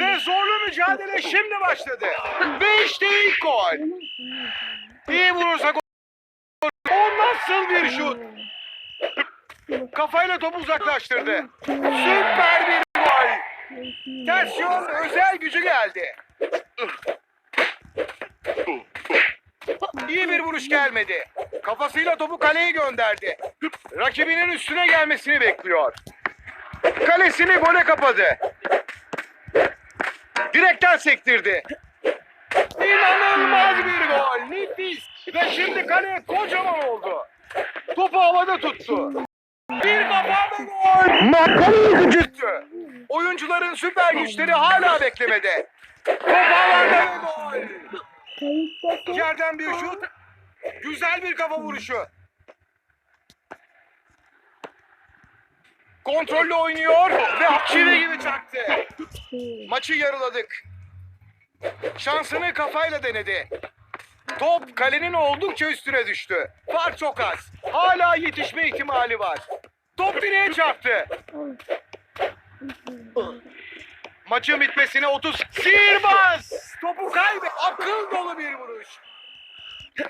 Ve zorlu mücadele şimdi başladı. Ve işte ilk gol. İyi vurursa gol. O nasıl bir şut? Kafayla topu uzaklaştırdı. Süper bir gol. Tersiyon özel gücü geldi. İyi bir vuruş gelmedi. Kafasıyla topu kaleye gönderdi. Rakibinin üstüne gelmesini bekliyor. Kalesini gole kapadı. Direkten sektirdi. İnanılmaz bir gol. Nefis. Ve şimdi kale kocaman oldu. Topu havada tuttu. Bir kafa ve gol. Makaleyi gıcırttı. Oyuncuların süper güçleri hala beklemede. Top havada ve gol. Yerden bir şut. Güzel bir kafa vuruşu. Kontrollü oynuyor ve çivi gibi çaktı. Maçı yarıladık. Şansını kafayla denedi. Top kalenin oldukça üstüne düştü. Fark çok az. Hala yetişme ihtimali var. Top direğe çarptı. Maçın bitmesine 30. Sihirbaz! Topu kaybe. Akıl dolu bir vuruş.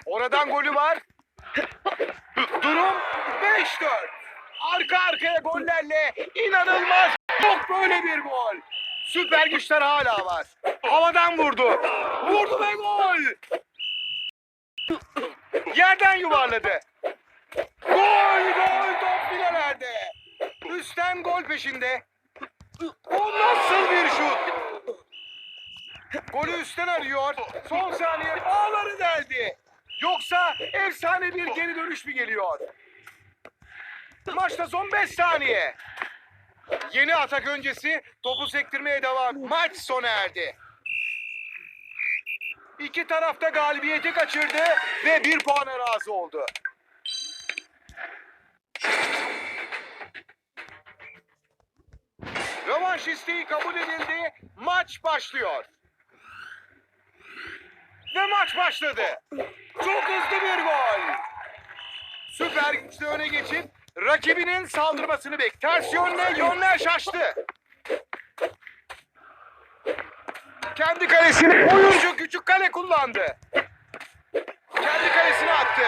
Oradan golü var. Durum 5-4. Arka arkaya gollerle inanılmaz. Yok böyle bir gol. Süper güçler hala var. Havadan vurdu. Vurdu ve gol. Yerden yuvarladı. Gol gol top filelerde. Üstten gol peşinde. O nasıl bir şut? Golü üstten arıyor. Son saniye ağları deldi. Yoksa efsane bir geri dönüş mü geliyor? Maçta son 5 saniye. Yeni atak öncesi topu sektirmeye devam. Maç sona erdi. İki tarafta galibiyeti kaçırdı ve bir puana razı oldu. Rövanş isteği kabul edildi. Maç başlıyor. Ve maç başladı. Çok hızlı bir gol. Süper güçlü öne geçip rakibinin saldırmasını bek. Ters yönle yönler şaştı. Kendi kalesini oyuncu küçük kale kullandı. Kendi kalesine attı.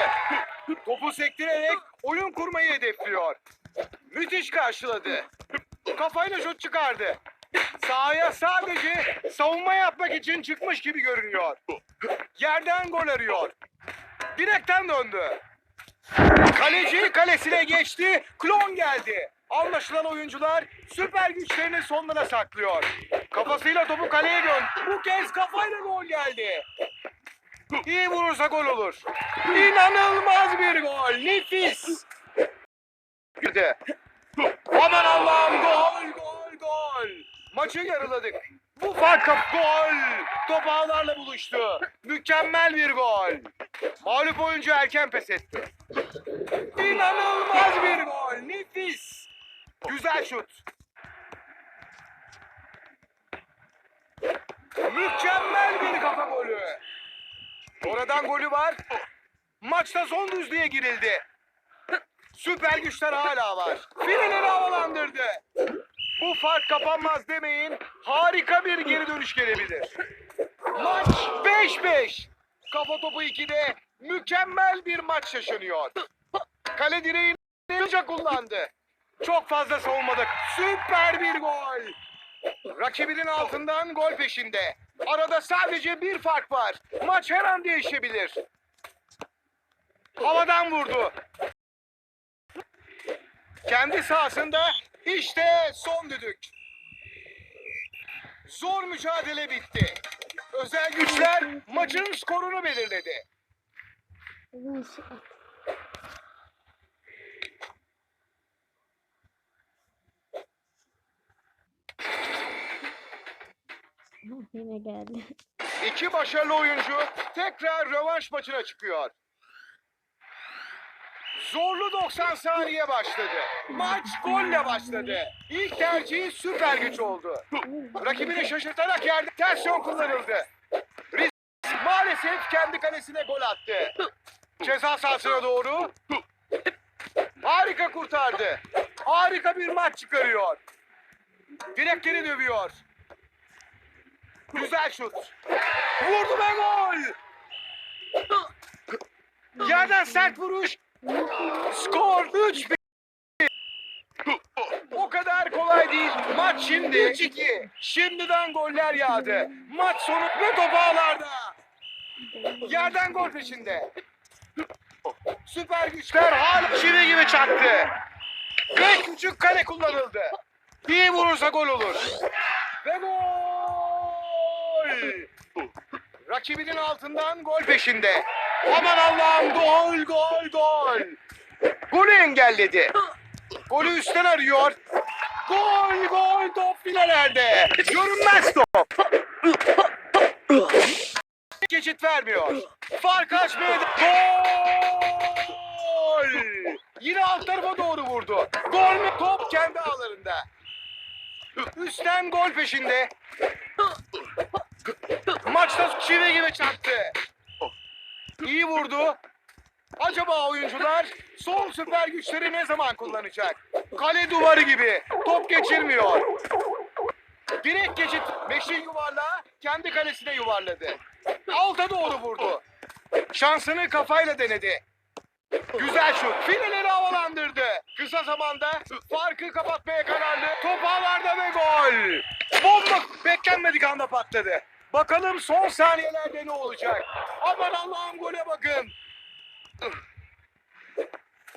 Topu sektirerek oyun kurmayı hedefliyor. Müthiş karşıladı. Kafayla şut çıkardı. Sahaya sadece savunma yapmak için çıkmış gibi görünüyor. Yerden gol arıyor. Direkten döndü. Kaleci kalesine geçti. Klon geldi. Anlaşılan oyuncular süper güçlerini sonlara saklıyor. Kafasıyla topu kaleye gön. Bu kez kafayla gol geldi. İyi vurursa gol olur. İnanılmaz bir gol. Nefis. Girdi. Aman Allah'ım gol gol gol. Maçı yarıladık. Bu fark kap gol. Top ağlarla buluştu. Mükemmel bir gol. Mağlup oyuncu erken pes etti. İnanılmaz bir gol. Nefis. Güzel şut. Mükemmel bir kafa golü. Oradan golü var. Maçta son düzlüğe girildi. Süper güçler hala var. Fileleri havalandırdı. Bu fark kapanmaz demeyin. Harika bir geri dönüş gelebilir. Maç 5-5. Kafa topu 2'de mükemmel bir maç yaşanıyor. Kale direğini hızlıca kullandı. Çok fazla savunmadık. Süper bir gol. Rakibinin altından gol peşinde. Arada sadece bir fark var. Maç her an değişebilir. Havadan vurdu. Kendi sahasında işte son düdük. Zor mücadele bitti. Özel güçler maçın skorunu belirledi. Yine geldi. İki başarılı oyuncu tekrar rövanş maçına çıkıyor. Zorlu 90 saniye başladı. Maç golle başladı. İlk tercihi süper güç oldu. Rakibini şaşırtarak yerde ters yön kullanıldı. Riz maalesef kendi kalesine gol attı. Ceza sahasına doğru. Harika kurtardı. Harika bir maç çıkarıyor. Direkleri dövüyor. Güzel şut. Vurdu ve gol. Yerden sert vuruş. Skor 3 O kadar kolay değil. Maç şimdi 3-2. Şimdiden goller yağdı. Maç sonu ve top ağlarda. Yerden gol peşinde. Süper güçler hala çivi gibi çaktı. Ve küçük kale kullanıldı. İyi vurursa gol olur. Ve gol! Rakibinin altından gol peşinde. Aman Allah'ım gol gol gol. Golü engelledi. Golü üstten arıyor. Gol gol top filelerde. Görünmez top. Geçit vermiyor. Fark açmıyor. Gol! Yine alt tarafa doğru vurdu. Gol mü? Top kendi ağlarında. Üstten gol peşinde. Maçta çivi gibi çaktı. İyi vurdu. Acaba oyuncular son süper güçleri ne zaman kullanacak? Kale duvarı gibi. Top geçirmiyor. Direkt geçit meşin yuvarlağı kendi kalesine yuvarladı. Alta doğru vurdu. Şansını kafayla denedi. Güzel şut. Fileleri havalandırdı. Kısa zamanda farkı kapatmaya kararlı. Top ağlarda ve gol. Bomba beklenmedik anda patladı. Bakalım son saniyelerde ne olacak? Aman Allah'ım gole bakın.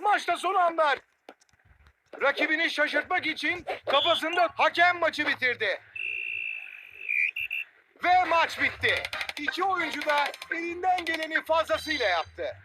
Maçta son anlar. Rakibini şaşırtmak için kafasında hakem maçı bitirdi. Ve maç bitti. İki oyuncu da elinden geleni fazlasıyla yaptı.